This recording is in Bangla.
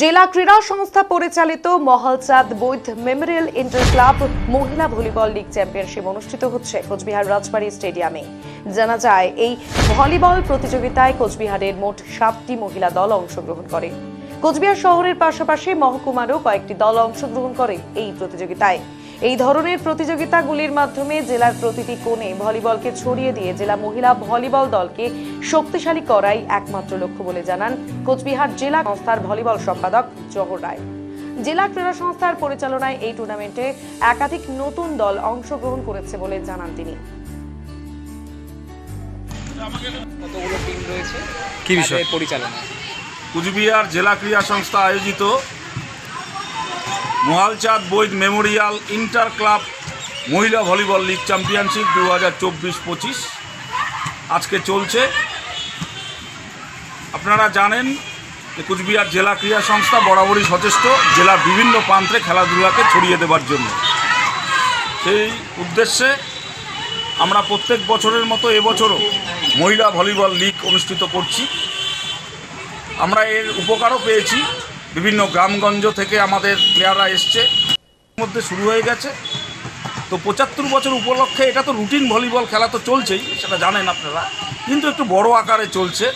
জেলা ক্রীড়া সংস্থা পরিচালিত Mahalchand Baid memorial inter club মহিলা ভলিবল লীগ চ্যাম্পিয়নশিপ অনুষ্ঠিত হচ্ছে কোচবিহার রাজবাড়ী স্টেডিয়ামে। জানা যায়, এই ভলিবল প্রতিযোগিতায় কোচবিহারের মোট সাতটি মহিলা দল অংশগ্রহণ করে। কোচবিহার শহরের পাশাপাশি মহকুমারও কয়েকটি দল অংশগ্রহণ করে এই প্রতিযোগিতায়। এই ধরনের প্রতিযোগিতাগুলির মাধ্যমে জেলার প্রতিটি কোণে ভলিবলকে ছড়িয়ে দিয়ে জেলা মহিলা ভলিবল দলকে শক্তিশালী করাই একমাত্র লক্ষ্য বলে জানান কোচবিহার জেলা সংস্থার ভলিবল সম্পাদক জহর রায়। জেলা ক্রীড়া সংস্থার পরিচালনায় এই টুর্নামেন্টে একাধিক নতুন দল অংশগ্রহণ করেছে বলে জানান তিনি। কতগুলো টিম রয়েছে? কি বিষয়? পরিচালনা। কুচবিহার জেলা ক্রীড়া সংস্থা আয়োজিত Mahalchand Baid memorial inter club মহিলা ভলিবল লিগ চ্যাম্পিয়নশিপ দু হাজার চব্বিশ পঁচিশ। আজকে চলছে। আপনারা জানেন যে কুচবিহার জেলা ক্রীড়া সংস্থা বরাবরই সচেষ্ট জেলার বিভিন্ন প্রান্তে খেলাধুলাকে ছড়িয়ে দেওয়ার জন্য। সেই উদ্দেশ্যে আমরা প্রত্যেক বছরের মতো এবছরও মহিলা ভলিবল লিগ অনুষ্ঠিত করছি। আমরা এর উপকারও পেয়েছি। বিভিন্ন গ্রামগঞ্জ থেকে আমাদের প্লেয়াররা এসছে। মধ্যে শুরু হয়ে গেছে। তো পঁচাত্তর বছর উপলক্ষে এটা তো রুটিন ভলিবল খেলা তো চলছেই, সেটা জানেন আপনারা। কিন্তু একটু বড় আকারে চলছে।